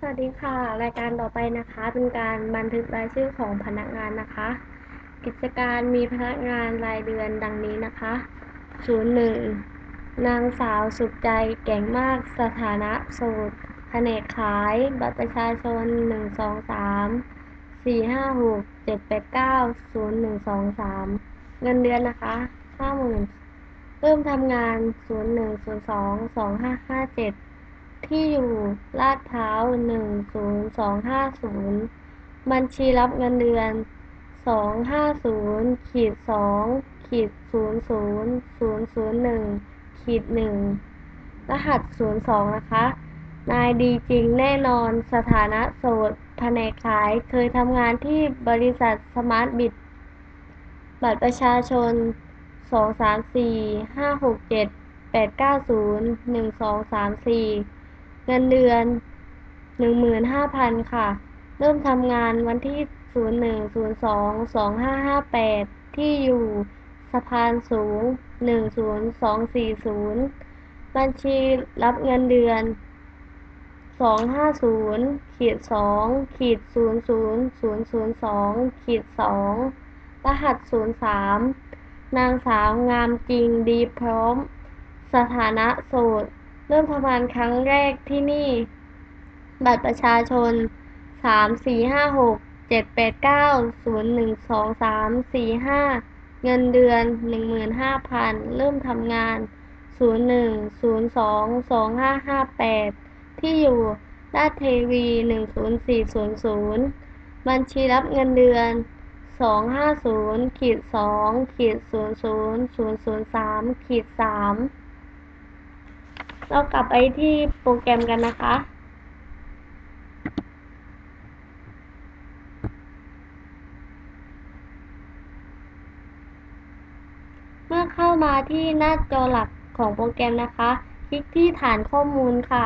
สวัสดีค่ะ รายการต่อไปนะคะ เป็นการบันทึกรายชื่อของพนักงานนะคะ กิจการมีพนักงานรายเดือนดังนี้นะคะ 01 นางสาวสุขใจแก่งมากสถานะโสดแผนกขาย บัตรประชาชน 1 2 3 4 5 6 7 8 9 0 1 2 3 เงินเดือนนะคะ 50,000 เริ่มทำงาน 01 02 2557 ที่อยู่ลาดพร้าวหนึ่งศูนย์สองห้าศูนย์บัญชีรับเงินเดือนสองห้าศูนย์ขีดสองขีดศูนย์ศูนย์ศูนย์ศูนย์หนึ่งขีดหนึ่งรหัสศูนย์สองนะคะ นายดีจริงแน่นอนสถานะโสดแผนกขายเคยทำงานที่บริษัทสมาร์ทบิทบัตรประชาชนสองสามสี่ห้าหกเจ็ดแปดเก้าศูนย์หนึ่งสองสามสี่ เงินเดือนหนึ่งหมื่นห้าพันค่ะ เริ่มทำงานวันที่ศูนย์หนึ่งศูนย์สองสองห้าห้าแปดที่อยู่สะพานสูงหนึ่งศูนย์สองสี่ศูนย์บัญชีรับเงินเดือนสองห้าศูนย์ขีดสองขีดศูนย์ศูนย์ศูนย์ศูนย์สองขีดสองรหัสศูนย์สามนางสาวงามจริงดีพร้อม สถานะโสด เริ่มทำงานครั้งแรกที่นี่ บัตรประชาชน สามสี่ห้าหกเจ็ดแปดเก้าศูนย์หนึ่งสองสามสี่ห้าเงินเดือนหนึ่งหมื่นห้าพันเริ่มทำงานศูนย์หนึ่งศูนย์สองสองห้าห้าแปดที่อยู่ลาดเทวีหนึ่งศูนย์สี่ศูนย์ศูนย์บัญชีรับเงินเดือนสองห้าศูนย์ขีดสองขีดศูนย์ศูนย์ศูนย์ศูนย์สามขีดสาม เรากลับไปที่โปรแกรมกันนะคะ เมื่อเข้ามาที่หน้าจอหลักของโปรแกรมนะคะ คลิกที่ฐานข้อมูลค่ะ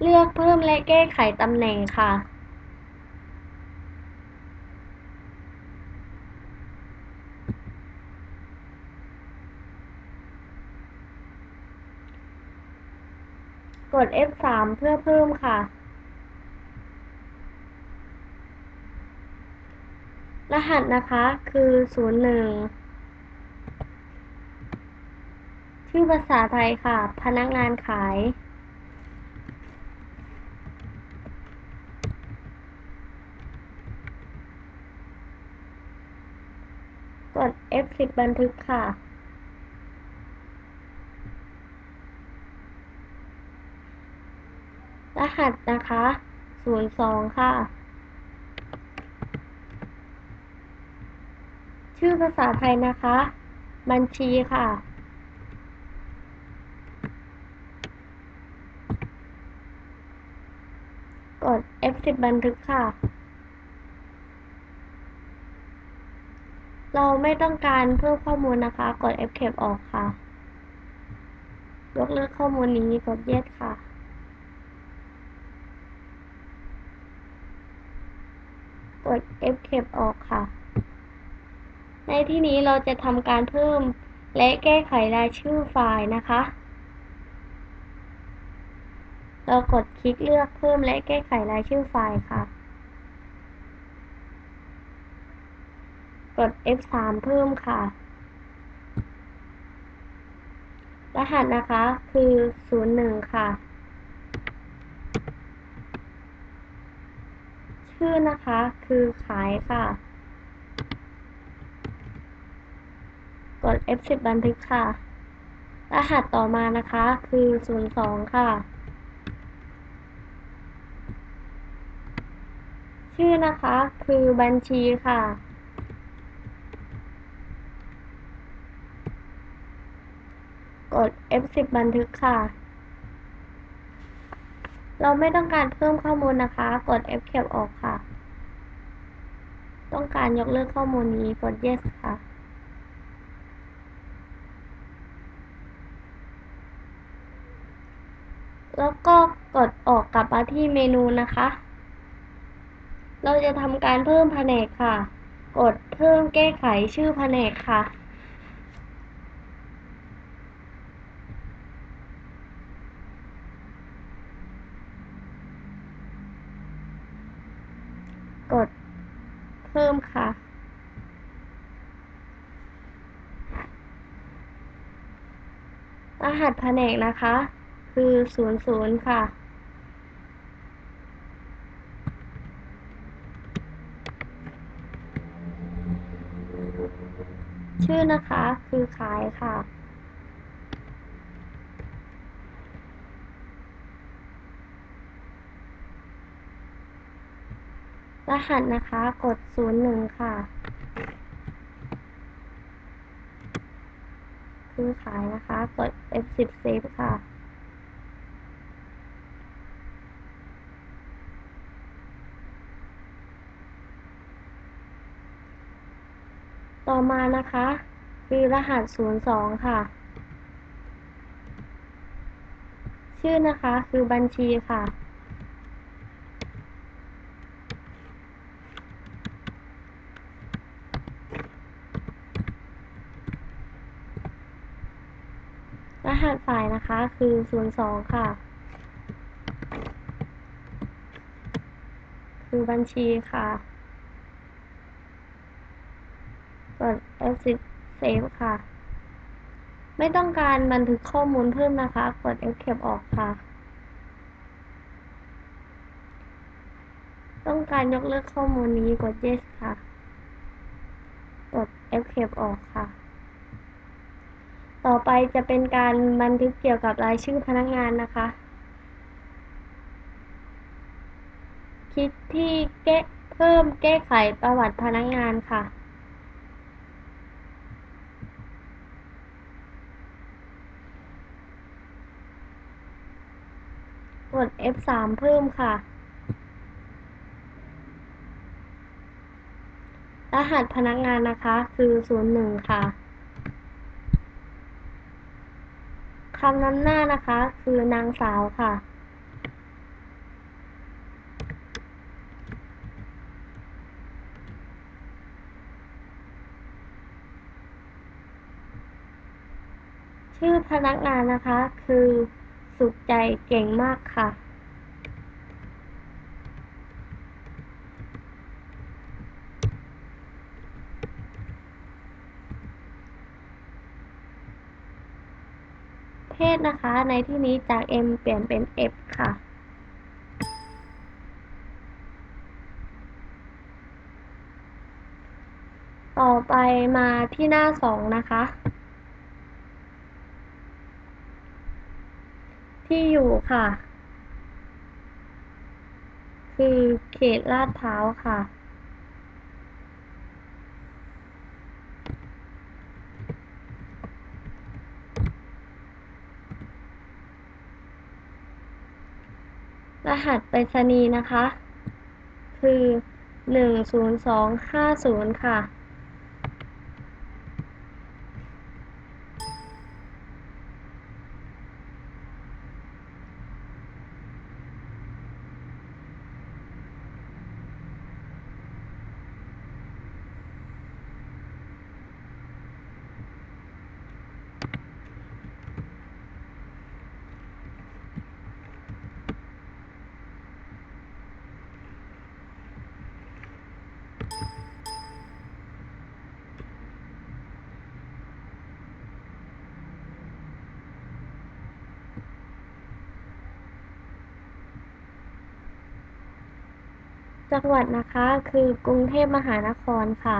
เลือกเพิ่มและแก้ไขตำแหน่งค่ะ กด F3 เพื่อเพิ่มค่ะ รหัสนะคะคือ 01 ชื่อภาษาไทยค่ะ พนักงานขาย กด F10 บันทึกค่ะ รหัสนะคะ02ค่ะ ชื่อภาษาไทยนะคะ บัญชีค่ะ กด F10 บันทึกค่ะ เราไม่ต้องการเพิ่มข้อมูลนะคะ กด Escape ออกค่ะ ยกเลิกข้อมูลนี้กด Yes ค่ะ กด Escape ออกค่ะ ในที่นี้เราจะทำการเพิ่มและแก้ไขรายชื่อไฟล์นะคะ เรากดคลิกเลือกเพิ่มและแก้ไขรายชื่อไฟล์ค่ะ กด F3 เพิ่มค่ะ รหัสนะคะคือ 01 ค่ะ ชื่อนะคะ คือขายค่ะ กด F10 บันทึกค่ะ รหัสต่อมานะคะ คือ 02 ค่ะ ชื่อนะคะ คือบัญชีค่ะกด F10 บันทึกค่ะ เราไม่ต้องการเพิ่มข้อมูลนะคะ กด Escape ออกค่ะ ต้องการยกเลิกข้อมูลนี้ กด Yes ค่ะ แล้วก็กดออกกลับมาที่เมนูนะคะ เราจะทำการเพิ่มแผนกค่ะ กดเพิ่มแก้ไขชื่อแผนกค่ะ กดเพิ่มค่ะ รหัสแผ นกนะคะ คือศูนย์ศูนย์ค่ะ ชื่อนะคะคือขายค่ะรหัสนะคะ กดศูนย์หนึ่งค่ะ คือขายนะคะ กด F10 Save ค่ะ ต่อมานะคะ คือรหัส 02 ค่ะ ชื่อนะคะคือบัญชีค่ะ หัสฝ่ายนะคะคือ 02 ค่ะ คือบัญชีค่ะ กด F10 Save ค่ะ ไม่ต้องการบันทึกข้อมูลเพิ่มนะคะ กด Escape ออกค่ะ ต้องการยกเลิกข้อมูลนี้กด Yes ค่ะ กด Escape ออกค่ะ ต่อไปจะเป็นการบันทึกเกี่ยวกับรายชื่อพนักงานนะคะ คลิกที่แก้เพิ่มแก้ไขประวัติพนักงานค่ะ กด F3 เพิ่มค่ะ รหัสพนักงานนะคะคือ 01 ค่ะ คำนำหน้านะคะ คือนางสาวค่ะ ชื่อพนักงานนะคะ คือสุขใจเก่งมากค่ะ เพศนะคะ ในที่นี้จาก M เปลี่ยนเป็น F ค่ะ ต่อไปมาที่หน้าสองนะคะ ที่อยู่ค่ะ คือเขตลาดพร้าวค่ะ หัสไปรษณีย์นะคะ คือหนึ่งศูนย์สองห้าศูนย์ค่ะ จังหวัดนะคะคือกรุงเทพมหานครค่ะ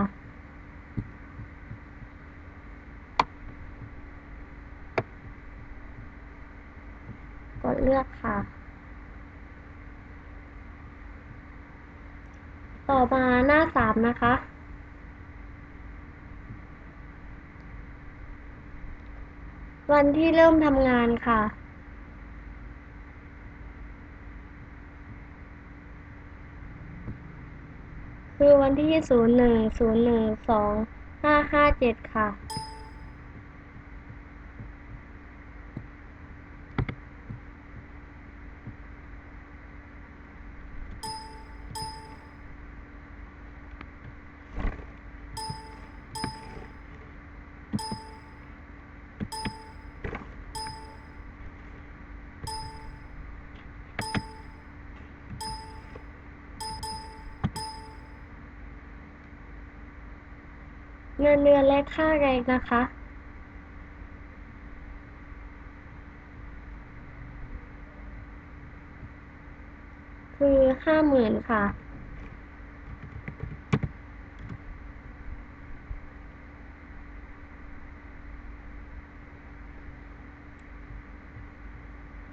กดเลือกค่ะ ต่อมาหน้าสามนะคะ วันที่เริ่มทำงานค่ะ คือวันที่ ศูนย์หนึ่ง ศูนย์หนึ่ง สอง ห้าห้าเจ็ดค่ะ เงินเดือนและค่าแรงนะคะคือห้าหมื่นค่ะ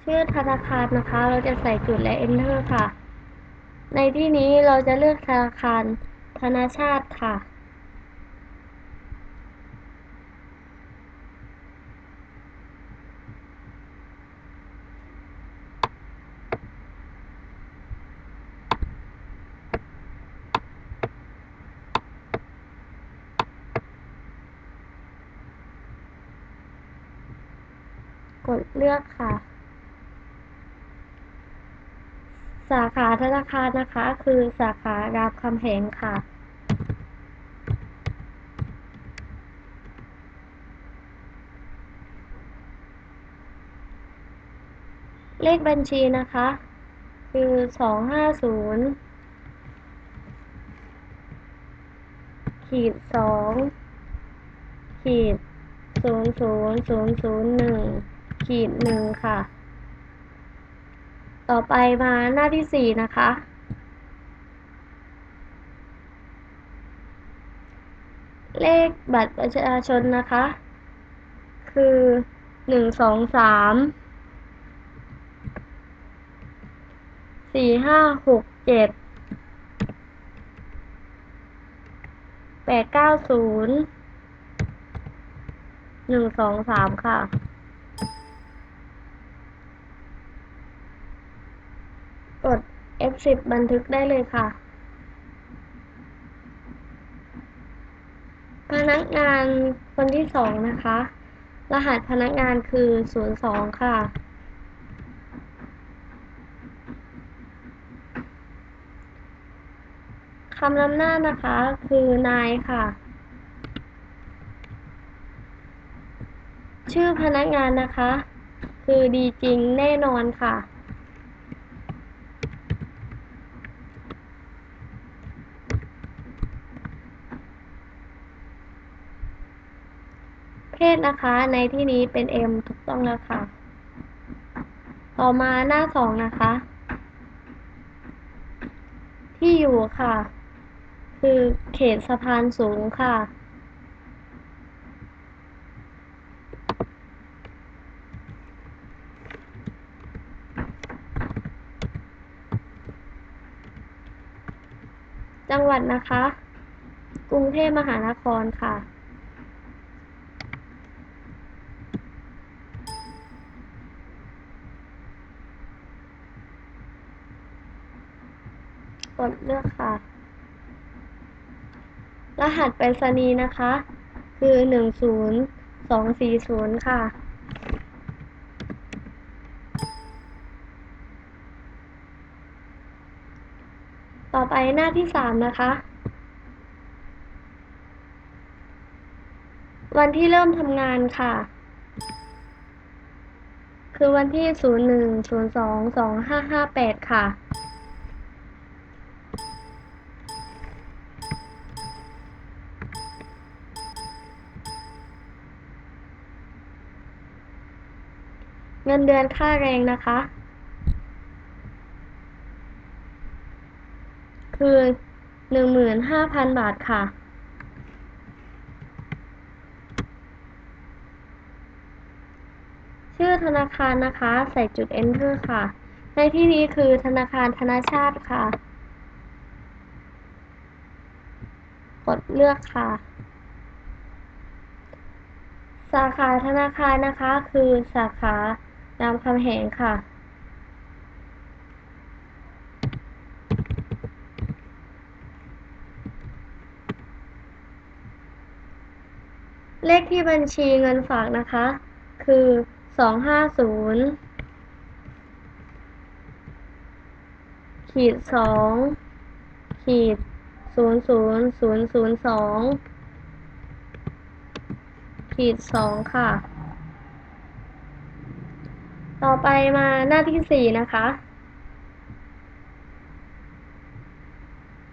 ชื่อธนาคารนะคะ เราจะใส่จุดและ enter ค่ะ ในที่นี้เราจะเลือกธนาคารธนาชาติค่ะ ดเลือกค่ะ สาขาธนาคารนะคะ คือสาขารามคำแหงค่ะ เลขบัญชีนะคะ คือสองห้าศูนย์ขีดสองขีดศูนย์ศูนย์ศูนย์ศูนย์หนึ่ง ขีดหนึ่งค่ะ ต่อไปมาหน้าที่สี่นะคะ เลขบัตรประชาชนนะคะ คือหนึ่งสองสามสี่ห้าหกเจ็ดแปดเก้าศูนย์หนึ่งสองสามค่ะ ก ด F10 บันทึกได้เลยค่ะ พนักงานคนที่สองนะคะ รหัสพนักงานคือศูนย์สองค่ะ คำนำหน้านะคะคือนายค่ะ ชื่อพนักงานนะคะ คือดีจริงแน่นอนค่ะ เพศนะคะ ในที่นี้เป็น M ถูกต้องแล้วค่ะ ต่อมาหน้าสองนะคะ ที่อยู่ค่ะ คือเขตสะพานสูงค่ะ จังหวัดนะคะ กรุงเทพมหานครค่ะ ก ดเลือกค่ะ รหัสไปรษณีย์นะคะ คือหนึ่งศูนย์สองสี่ศูนย์ค่ะ ต่อไปหน้าที่สามนะคะ วันที่เริ่มทำงานค่ะคือวันที่ศูนย์หนึ่งศูนย์สองสองห้าห้าแปดค่ะ นเดือนค่าแรงนะคะ คือหนึ่งหมื่นห้าพันบาทค่ะ ชื่อธนาคารนะคะ ใส่จุด enter ค่ะ ในที่นี้คือธนาคารธนาชาติค่ะ กดเลือกค่ะสาขาธนาคารนะคะคือสาขา รามคำแหงค่ะเลขที่บัญชีเงินฝากนะคะ คือสองห้าศูนย์ขีดสองขีดศูนย์ศูนย์ศูนย์ศูนย์สองขีดสองค่ะ ต่อไปมาหน้าที่สี่นะคะ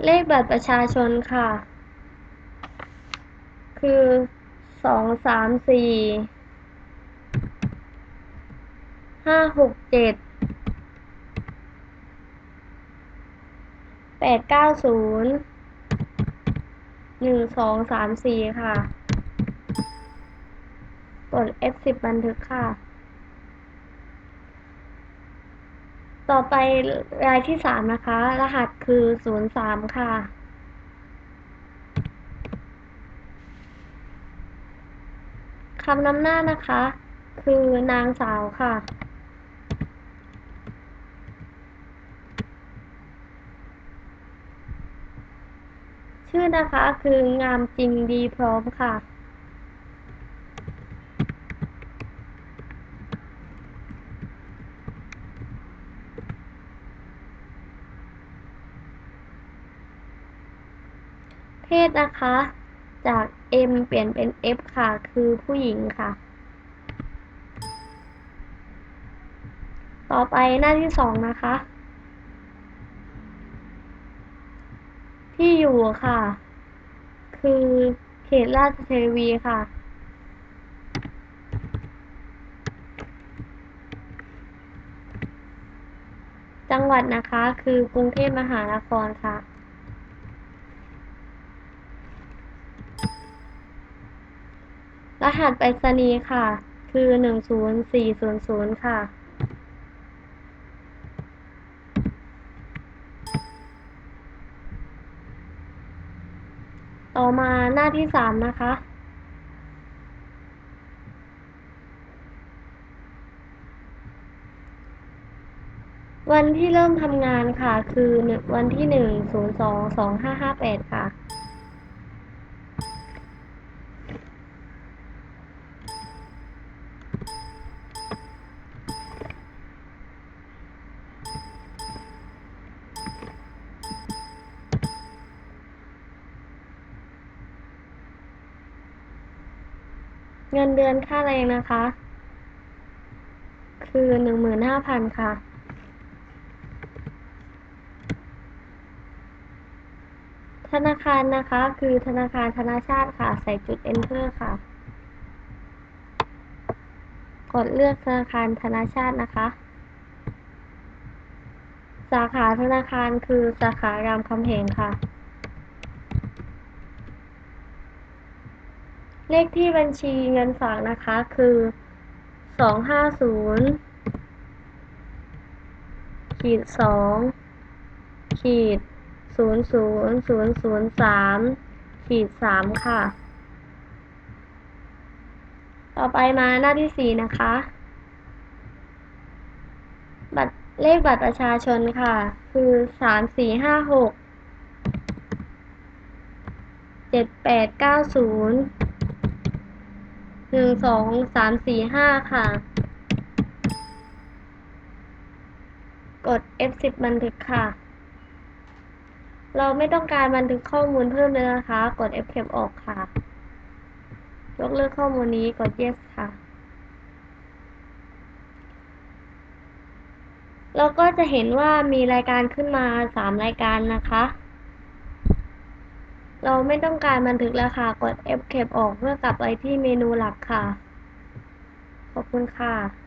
เลขบัตรประชาชนค่ะ คือสองสามสี่ห้าหกเจ็ดแปดเก้าศูนย์หนึ่งสองสามสี่ค่ะ กด F10 บันทึกค่ะ ต่อไปรายที่สามนะคะ รหัสคือศูนย์สามค่ะ คำนำหน้านะคะ คือนางสาวค่ะ ชื่อนะคะคืองามจริงดีพร้อมค่ะ ศนะคะ จาก M เปลี่ยนเป็น F ค่ะ คือผู้หญิงค่ะ ต่อไปหน้าที่สองนะคะ ที่อยู่ค่ะ คือเขตราชเทวีค่ะจังหวัดนะคะคือกรุงเทพมหานครค่ะ รหัสไปรษณีย์ค่ะ คือหนึ่งศูนย์สี่ศูนย์ศูนย์ค่ะ ต่อมาหน้าที่สามนะคะวันที่เริ่มทำงานค่ะ คือวันที่หนึ่งศูนย์สองสองห้าห้าแปดค่ะ เงินเดือนค่าแรงนะคะ คือหนึ่งหมื่นห้าพันค่ะ ธนาคารนะคะ คือธนาคารธนาชาติค่ะ ใส่จุด enter ค่ะ กดเลือกธนาคารธนาชาตินะคะ สาขาธนาคารคือสาขารามคำแหงค่ะ เลขที่บัญชีเงินฝากนะคะ คือสองห้าศูนย์ขีดสองขีดศูนย์ศูนย์ศูนย์ศูนย์สามขีดสามค่ะ ต่อไปมาหน้าที่สี่นะคะ บัตรเลขบัตรประชาชนค่ะ คือสามสี่ห้าหกเจ็ดแปดเก้าศูนย์ หนึ่งสองสามสี่ห้าค่ะ กด F10 บันทึกค่ะ เราไม่ต้องการบันทึกข้อมูลเพิ่มเลยนะคะ กด F10 ออกค่ะ ยกเลิกข้อมูลนี้กด Yes ค่ะ เราก็จะเห็นว่ามีรายการขึ้นมาสามรายการนะคะ เราไม่ต้องการบันทึกแล้วค่ะ กด F10 ออกเพื่อกลับไปที่เมนูหลักค่ะ ขอบคุณค่ะ